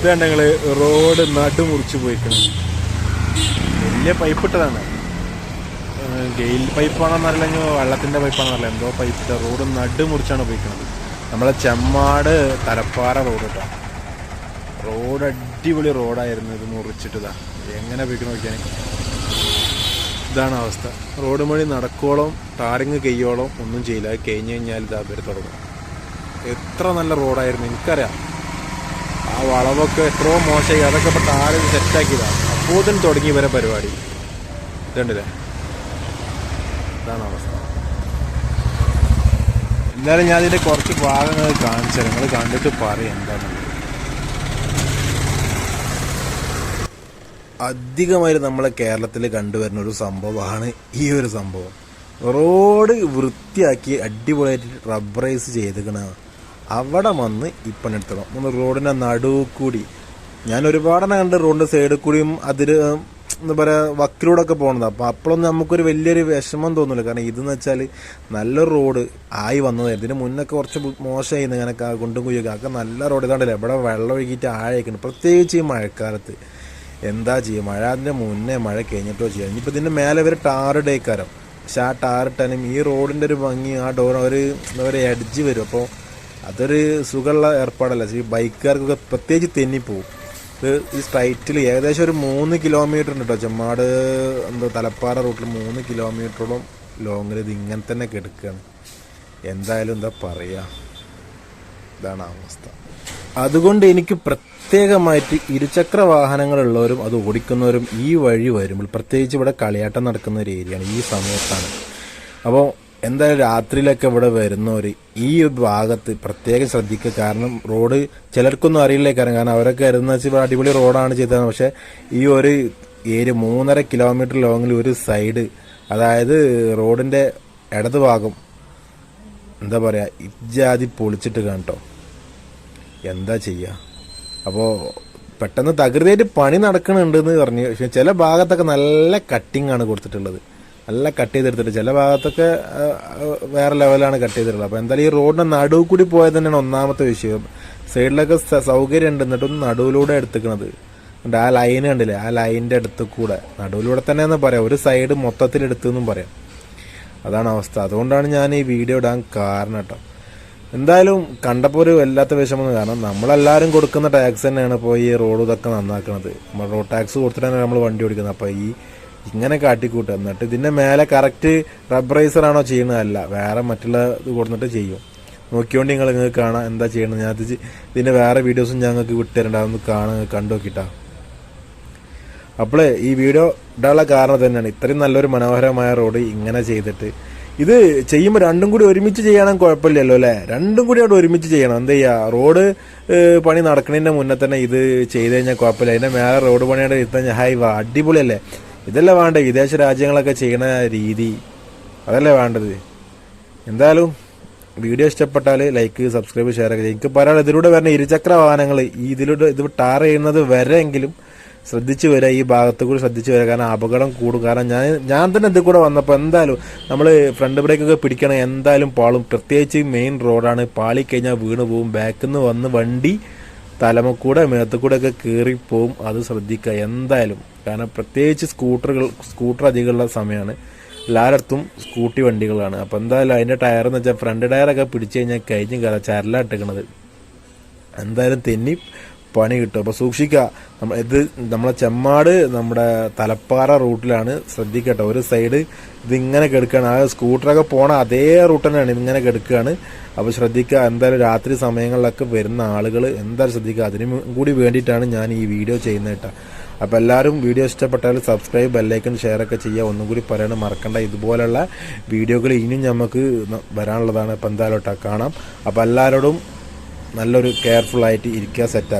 ഇതാണ് ഞങ്ങൾ റോഡ് നടു മുറിച്ച് പോയിക്കുന്നത് വലിയ പൈപ്പ് ഇട്ടതാണ് ഗെയിൽ പൈപ്പാണെന്നറിയില്ല വെള്ളത്തിന്റെ പൈപ്പാണെന്നറിയില്ല എന്തോ പൈപ്പ് റോഡ് നടുമുറിച്ചാണ് പോയിക്കുന്നത് നമ്മളെ ചെമ്മാട് തലപ്പാറ റോഡ് കേട്ടോ റോഡ് അടിപൊളി റോഡായിരുന്നു. ഇത് മുറിച്ചിട്ടതാ. എങ്ങനെ പോയിക്കണം നോക്കിയാൽ ഇതാണ് അവസ്ഥ. റോഡ് വഴി നടക്കോളം ടാറിങ് കെയ്യോളം ഒന്നും ചെയ്യില്ല. കഴിഞ്ഞ് കഴിഞ്ഞാൽ ഇതാ പേര് തുടങ്ങും. എത്ര നല്ല റോഡായിരുന്നു. എനിക്കറിയാം. ആ വളവൊക്കെ എത്രയോ മോശമായി. അതൊക്കെ ഇപ്പൊ ടാറ് സെറ്റാക്കിയതാണ് അപ്പോഴും തുടങ്ങി വരെ പരിപാടി. ഇതുണ്ടല്ലേ? ഇതാണ് അവസ്ഥ. എന്തായാലും ഞാൻ ഇതിന്റെ കുറച്ച് ഭാഗങ്ങൾ കാണിച്ചു നിങ്ങൾ കണ്ടിട്ട് പറയും എന്താണെന്നുള്ളത് അധികമായിട്ട് നമ്മളെ കേരളത്തിൽ കണ്ടുവരുന്ന ഒരു സംഭവമാണ് ഈ ഒരു സംഭവം. റോഡ് വൃത്തിയാക്കി അടിപൊളിയായിട്ട് റബ്ബറൈസ് ചെയ്തിക്കണ. അവിടെ വന്ന് ഇപ്പം എടുത്തണം. ഒന്ന് റോഡിന്റെ നടുവ് കൂടി. ഞാൻ ഒരുപാടെണ്ണം കണ്ട് റോഡിന്റെ സൈഡിൽ കൂടിയും അതിൽ എന്താ പറയുക വക്കിലൂടെ ഒക്കെ പോകണത് അപ്പോൾ അപ്പോഴൊന്നും നമുക്കൊരു വലിയൊരു വിഷമം തോന്നില്ല കാരണം ഇതെന്ന് വെച്ചാൽ നല്ലൊരു റോഡ് ആയി വന്നതായിരുന്നു ഇതിന് മുന്നൊക്കെ കുറച്ച് മോശമായിരുന്നു ഇങ്ങനെ കുണ്ടും കുയ്യൊക്കെ ഒക്കെ നല്ല റോഡ് ഇതാണ്ടല്ലേ. ഇവിടെ വെള്ളം ഒഴുകിയിട്ട് ആഴേക്കുന്നു പ്രത്യേകിച്ച് ഈ മഴക്കാലത്ത്. എന്താ ചെയ്യുക മഴ അതിന്റെ മുന്നേ മഴ കഴിഞ്ഞിട്ടോ ചെയ്യാം? ഇനിയിപ്പോൾ ഇതിന്റെ മേലെ ഒരു ടാറിടേക്കാരം പക്ഷെ ആ ടാറിട്ടാനും ഈ റോഡിന്റെ ഒരു ഭംഗി ആ ഡോർ ഒരു എന്താ പറയുക എഡ്ജ് വരും. അപ്പോൾ അതൊരു സുഖമുള്ള ഏർപ്പാടല്ല. ഈ ബൈക്കുകാർക്കൊക്കെ പ്രത്യേകിച്ച് തെന്നിപ്പോവും. ഇത് ഈ സ്ട്രൈറ്റിൽ ഏകദേശം ഒരു മൂന്ന് കിലോമീറ്റർ ഉണ്ട് കേട്ടോ ചെമ്മാട് എന്താ തലപ്പാറ റൂട്ടിൽ മൂന്ന് കിലോമീറ്ററോളം ലോങ്ങിൽ ഇത് ഇങ്ങനെ തന്നെ കിടക്കുകയാണ് എന്തായാലും എന്താ പറയുക ഇതാണ് അവസ്ഥ. അതുകൊണ്ട് എനിക്ക് പ്രത്യേകമായിട്ട് ഇരുചക്ര വാഹനങ്ങളുള്ളവരും അത് ഓടിക്കുന്നവരും ഈ വഴി വരുമ്പോൾ പ്രത്യേകിച്ച് ഇവിടെ കളിയാട്ടം നടക്കുന്ന ഒരു ഏരിയയാണ് ഈ സമയത്താണ്. അപ്പോൾ എന്തായാലും രാത്രിയിലൊക്കെ ഇവിടെ വരുന്നവർ ഈ ഭാഗത്ത് പ്രത്യേകം ശ്രദ്ധിക്കുക. കാരണം റോഡ് ചിലർക്കൊന്നും അറിയില്ലേ കാരണം അവരൊക്കെ വരുന്ന വെച്ചാൽ അടിപൊളി റോഡാണ് ചെയ്തത്. പക്ഷെ ഈ ഒരു ഏരിയ മൂന്നര കിലോമീറ്റർ ലോങ്ങിൽ ഒരു സൈഡ് അതായത് റോഡിന്റെ ഇടത് ഭാഗം എന്താ പറയുക ഇജാതി പൊളിച്ചിട്ട് കാണട്ടോ എന്താ ചെയ്യുക അപ്പോൾ പെട്ടെന്ന് തകൃതിയായിട്ട് പണി നടക്കണുണ്ടെന്ന് പറഞ്ഞു. പക്ഷെ ചില ഭാഗത്തൊക്കെ നല്ല കട്ടിങ്ങാണ് കൊടുത്തിട്ടുള്ളത്. നല്ല കട്ട് ചെയ്തെടുത്തിട്ട് ചില ഭാഗത്തൊക്കെ വേറെ ലെവലാണ് കട്ട് ചെയ്തിട്ടുള്ളത്. അപ്പോൾ എന്തായാലും ഈ റോഡിന് നടുവ് കൂടി പോയത് തന്നെയാണ് ഒന്നാമത്തെ വിഷയം. സൈഡിലൊക്കെ സൗകര്യം ഉണ്ട് എന്നിട്ടും നടുവിലൂടെ എടുത്തിക്കണത്. എന്നിട്ട് ആ ലൈൻ കണ്ടില്ലേ? ആ ലൈനിന്റെ അടുത്ത് കൂടെ നടുവിലൂടെ തന്നെ എന്ന് പറയാം. ഒരു സൈഡ് മൊത്തത്തിൽ എടുത്തെന്നും പറയാം. അതാണ് അവസ്ഥ. അതുകൊണ്ടാണ് ഞാൻ ഈ വീഡിയോ ഇടാൻ കാരണം കേട്ടോ. എന്തായാലും കണ്ടപ്പോൾ ഒരു വല്ലാത്ത വിഷമമെന്ന് കാരണം നമ്മളെല്ലാവരും കൊടുക്കുന്ന ടാക്സ് തന്നെയാണ് ഇപ്പോൾ ഈ റോഡ് ഇതൊക്കെ നന്നാക്കുന്നത് നമ്മൾ റോഡ് ടാക്സ് കൊടുത്തിട്ടാണ് നമ്മൾ വണ്ടി ഓടിക്കുന്നത്. അപ്പോൾ ഈ ഇങ്ങനെ കാട്ടിക്കൂട്ടുക എന്നിട്ട് ഇതിന്റെ മേലെ കറക്റ്റ് റബ്ബറൈസർ ആണോ ചെയ്യുന്നതല്ല വേറെ മറ്റുള്ള ഇത് കൊടുത്തിട്ട് ചെയ്യും. നോക്കിയോണ്ട് നിങ്ങൾ നിങ്ങൾക്ക് കാണാം എന്താ ചെയ്യണത്. ഞാൻ ഇതിന്റെ വേറെ വീഡിയോസും ഞങ്ങൾക്ക് വിട്ടുതരണ്ട. അതൊന്ന് കാണാൻ കണ്ടു നോക്കിട്ടാ. അപ്പോൾ ഈ വീഡിയോ ഇടാനുള്ള കാരണം തന്നെയാണ്. ഇത്രയും നല്ലൊരു മനോഹരമായ റോഡ് ഇങ്ങനെ ചെയ്തിട്ട്. ഇത് ചെയ്യുമ്പോൾ രണ്ടും കൂടി ഒരുമിച്ച് ചെയ്യണം കുഴപ്പമില്ലല്ലോ അല്ലേ? രണ്ടും കൂടി അവിടെ ഒരുമിച്ച് ചെയ്യണം. എന്താ ചെയ്യുക റോഡ് പണി നടക്കുന്നതിന്റെ മുന്നേ തന്നെ ഇത് ചെയ്ത് കഴിഞ്ഞാൽ കുഴപ്പമില്ല. അതിന്റെ മേലെ റോഡ് പണിയുടെ ഇരുത്താൻ ഹൈ വാ അടിപൊളിയല്ലേ? ഇതല്ലേ വേണ്ടത്? വിദേശ രാജ്യങ്ങളൊക്കെ ചെയ്യണ രീതി. അതല്ലേ വേണ്ടത്? എന്തായാലും വീഡിയോ ഇഷ്ടപ്പെട്ടാൽ ലൈക്ക് സബ്സ്ക്രൈബ് ഷെയർ ഒക്കെ ചെയ്യും. എനിക്ക് പറയാനുള്ള ഇതിലൂടെ വരുന്ന ഇരുചക്ര വാഹനങ്ങൾ ഈ ഇതിലൂടെ ഇത് ടാർ ചെയ്യുന്നത് വരെയെങ്കിലും ശ്രദ്ധിച്ചു വരിക. ഈ ഭാഗത്ത് കൂടി ശ്രദ്ധിച്ചു വരിക. കാരണം അപകടം കൂടും. കാരണം ഞാൻ ഞാൻ തന്നെ ഇതിൽ കൂടെ വന്നപ്പോൾ എന്തായാലും നമ്മൾ ഫ്രണ്ട് ബ്രേക്കൊക്കെ പിടിക്കണം എന്തായാലും പാളും. പ്രത്യേകിച്ച് മെയിൻ റോഡാണ് പാളി കഴിഞ്ഞാൽ വീണ് പോവും. ബാക്കിൽ നിന്ന് വന്ന് വണ്ടി തലമക്കൂടെ മേത്തുകൂടെ ഒക്കെ കയറിപ്പോവും അത് ശ്രദ്ധിക്കുക. എന്തായാലും കാരണം പ്രത്യേകിച്ച് സ്കൂട്ടറുകൾ സ്കൂട്ടർ അധികമുള്ള സമയമാണ്. എല്ലായിടത്തും സ്കൂട്ടി വണ്ടികളാണ്. അപ്പം എന്തായാലും അതിന്റെ ടയർ എന്ന് വെച്ചാൽ ഫ്രണ്ട് ടയറൊക്കെ പിടിച്ചു കഴിഞ്ഞാൽ കഴിഞ്ഞ് കയറാം ചരലാണ് ഇട്ടേക്കണത്. എന്തായാലും തെന്നി പണി കിട്ടും. അപ്പോൾ സൂക്ഷിക്കുക. നമ്മൾ ഇത് നമ്മളെ ചെമ്മാട് നമ്മുടെ തലപ്പാറ റൂട്ടിലാണ് ശ്രദ്ധിക്കട്ടെ. ഒരു സൈഡ് ഇതിങ്ങനെ കെടുക്കുകയാണ് ആ സ്കൂട്ടറൊക്കെ പോണ അതേ റൂട്ട് തന്നെയാണ് ഇതിങ്ങനെ കെടുക്കുകയാണ് അപ്പോൾ ശ്രദ്ധിക്കുക. എന്തായാലും രാത്രി സമയങ്ങളിലൊക്കെ വരുന്ന ആളുകൾ എന്തായാലും ശ്രദ്ധിക്കുക. അതിനും കൂടി വേണ്ടിയിട്ടാണ് ഞാൻ ഈ വീഡിയോ ചെയ്യുന്നത് കേട്ടോ. അപ്പോൾ എല്ലാവരും വീഡിയോ ഇഷ്ടപ്പെട്ടാൽ സബ്സ്ക്രൈബ് ബെല്ലൈക്കൺ ഷെയർ ഒക്കെ ചെയ്യുക. ഒന്നും കൂടി പറയണം മറക്കണ്ട. ഇതുപോലുള്ള വീഡിയോകൾ ഇനിയും നമുക്ക് വരാനുള്ളതാണ്. അപ്പോൾ എന്തായാലും കാണാം. അപ്പോൾ എല്ലാവരോടും നല്ലൊരു കെയർഫുൾ ആയിട്ട് ഇരിക്കുക സെറ്റാക്കുക